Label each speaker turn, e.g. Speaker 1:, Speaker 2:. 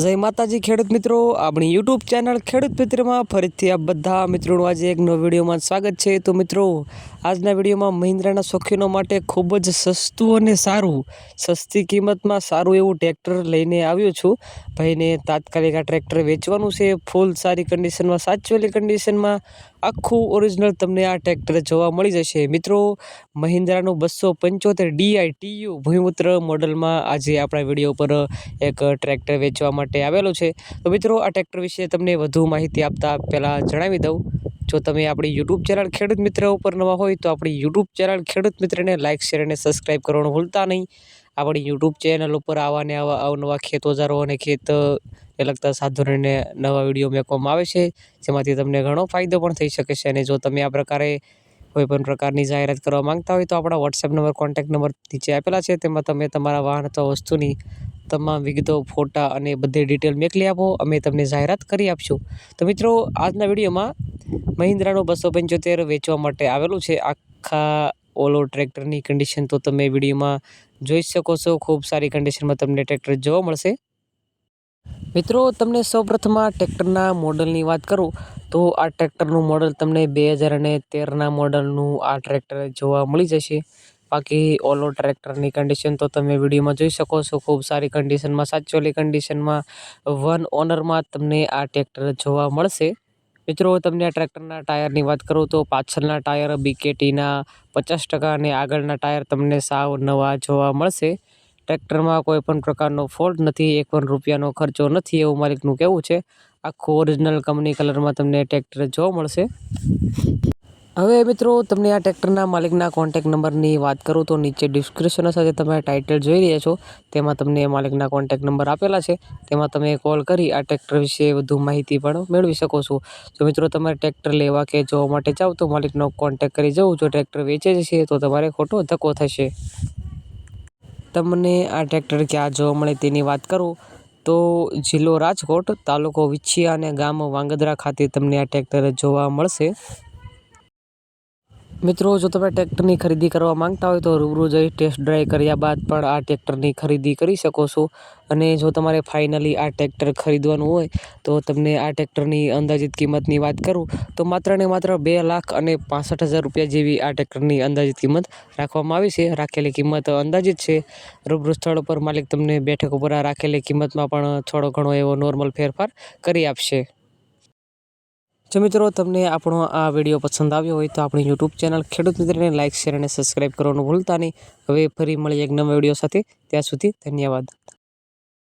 Speaker 1: જય માતાજી ખેડૂત મિત્રો, આપણી યુટ્યુબ ચેનલ ખેડૂત મિત્રમાં ફરીથી આ બધા મિત્રોનું આજે એક નવો વિડીયોમાં સ્વાગત છે. તો મિત્રો, આજના વિડીયોમાં મહિન્દ્રાના શોખીનો માટે ખૂબ જ સસ્તું અને સારું, સસ્તી કિંમતમાં સારું એવું ટ્રેક્ટર લઈને આવ્યો છું. ભાઈને તાત્કાલિક આ ટ્રેક્ટર વેચવાનું છે, ફૂલ સારી કન્ડિશનમાં સાચવેલી કન્ડિશનમાં આખું ઓરિજિનલ તમને આ ટ્રેક્ટર જોવા મળી જશે. મિત્રો, મહિન્દ્રાનું બસો પંચોતેર ડીઆઈ ટીયુ ભૂમિપુત્ર મોડલમાં આજે આપણા વીડિયો પર એક ટ્રેક્ટર વેચવા માટે આવેલું છે. તો મિત્રો, આ ટ્રેક્ટર વિશે તમને વધુ માહિતી આપતા પહેલાં જણાવી દઉં. જો તમે આપણી યુટ્યુબ ચેનલ ખેડૂત મિત્ર ઉપર નવા હોય તો આપણી યુટ્યુબ ચેનલ ખેડૂત મિત્રને લાઇક શેર અને સબસ્ક્રાઈબ કરવાનું ભૂલતા નહીં. આપણી યુટ્યુબ ચેનલ ઉપર આવા ને આવા અવનવા ખેત ઓજારો અને ખેત ને લગતા સાધનોને નવા વીડિયો મૂકવામાં આવે છે. જેમાંથી તમને ઘણો ફાયદો પણ થઈ શકે છે અને જો તમે આ પ્રકારે કોઈ પણ પ્રકારની જાહેરાત કરવા માંગતા હોય તો આપણા વોટ્સએપ નંબર કોન્ટેક્ટ નંબર નીચે આપેલા છે. તેમાં તમે તમારા વાહન અથવા વસ્તુની તમામ વિગતો, ફોટા અને બધી ડિટેલ મોકલી આપો. અમે તમને જાહેરાત કરી આપશું. તો મિત્રો, આજના વિડીયોમાં મહિન્દ્રાનું બસો પંચોતેર વેચવા માટે આવેલું છે આખા ઓલો ટ્રેક્ટરની કન્ડિશન તો તમે વિડીયોમાં જોઈ શકો છો, ખૂબ સારી કન્ડિશનમાં તમને ટ્રેક્ટર જોવા મળશે. મિત્રો, તમને સૌપ્રથમ આ ટ્રેક્ટરના મોડલની વાત કરું, તો આ ટ્રેક્ટરનું મોડલ તમને બે હજાર અને તેરના મોડલનું આ ટ્રેક્ટર જોવા મળી જશે. બાકી ઓલો ટ્રેક્ટરની કન્ડિશન તો તમે વિડીયોમાં જોઈ શકો છો, ખૂબ સારી કન્ડિશનમાં સાચવેલી કન્ડિશનમાં વન ઓનરમાં તમને આ ટ્રેક્ટર જોવા મળશે. મિત્રો, તમને આ ટ્રેક્ટરના ટાયરની વાત કરું તો પાછળના ટાયર બીકેટીના પચાસ ટકા અને આગળના ટાયર તમને સાવ નવા જોવા મળશે. ટ્રેક્ટરમાં કોઈ પણ પ્રકારનો ફોલ્ટ નથી, એક પણ રૂપિયાનો ખર્ચો નથી એવું માલિકનું કહેવું છે. આખું ઓરિજિનલ કંપની કલરમાં તમને ટ્રેક્ટર જોવા મળશે. હવે મિત્રો, તમને આ ટ્રેક્ટરના માલિકના કોન્ટેક નંબરની વાત કરું તો નીચે ડિસ્ક્રિપ્શન સાથે તમે ટાઇટલ જોઈ રહ્યા છો. તેમાં તમને માલિકના કોન્ટેક નંબર આપેલા છે. તેમાં તમે કોલ કરી આ ટ્રેક્ટર વિશે વધુ માહિતી પણ મેળવી શકો છો. જો મિત્રો, તમારે ટ્રેક્ટર લેવા કે જોવા માટે જાઓ તો માલિકનો કોન્ટેક કરી જવું. જો ટ્રેક્ટર વેચે છે તો તમારે ખોટો ધક્કો થશે. તમને આ ટ્રેક્ટર ક્યાં જોવા મળે તેની વાત કરું તો જિલ્લો રાજકોટ, તાલુકો વિછિયા અને ગામ વાંગદરા ખાતે તમને આ ટ્રેક્ટર જોવા મળશે. મિત્રો, જો તમે ટ્રેક્ટરની ખરીદી કરવા માંગતા હોય તો રૂબરૂ જઈ ટેસ્ટ ડ્રાઈવ કર્યા બાદ પણ આ ટ્રેક્ટરની ખરીદી કરી શકો છો. અને જો તમારે ફાઇનલી આ ટ્રેક્ટર ખરીદવાનું હોય તો તમને આ ટ્રેક્ટરની અંદાજિત કિંમતની વાત કરું, તો માત્ર ને માત્ર બે લાખ અને પાસઠ હજાર રૂપિયા જેવી આ ટ્રેક્ટરની અંદાજિત કિંમત રાખવામાં આવી છે. રાખેલી કિંમત અંદાજિત છે. રૂબરૂ સ્થળ ઉપર માલિક તમને બેઠક ઉપર આ રાખેલી કિંમતમાં પણ થોડો ઘણો એવો નોર્મલ ફેરફાર કરી આપશે. જો મિત્રો તમને આપણો આ વીડિયો પસંદ આવ્યો હોય તો આપણી યુટ્યુબ ચેનલ ખેડૂત મિત્રને લાઇક શેર અને સબસ્ક્રાઈબ કરવાનું ભૂલતા નહીં. હવે ફરી મળીએ એક નવા વીડિયો સાથે. ત્યાં સુધી ધન્યવાદ.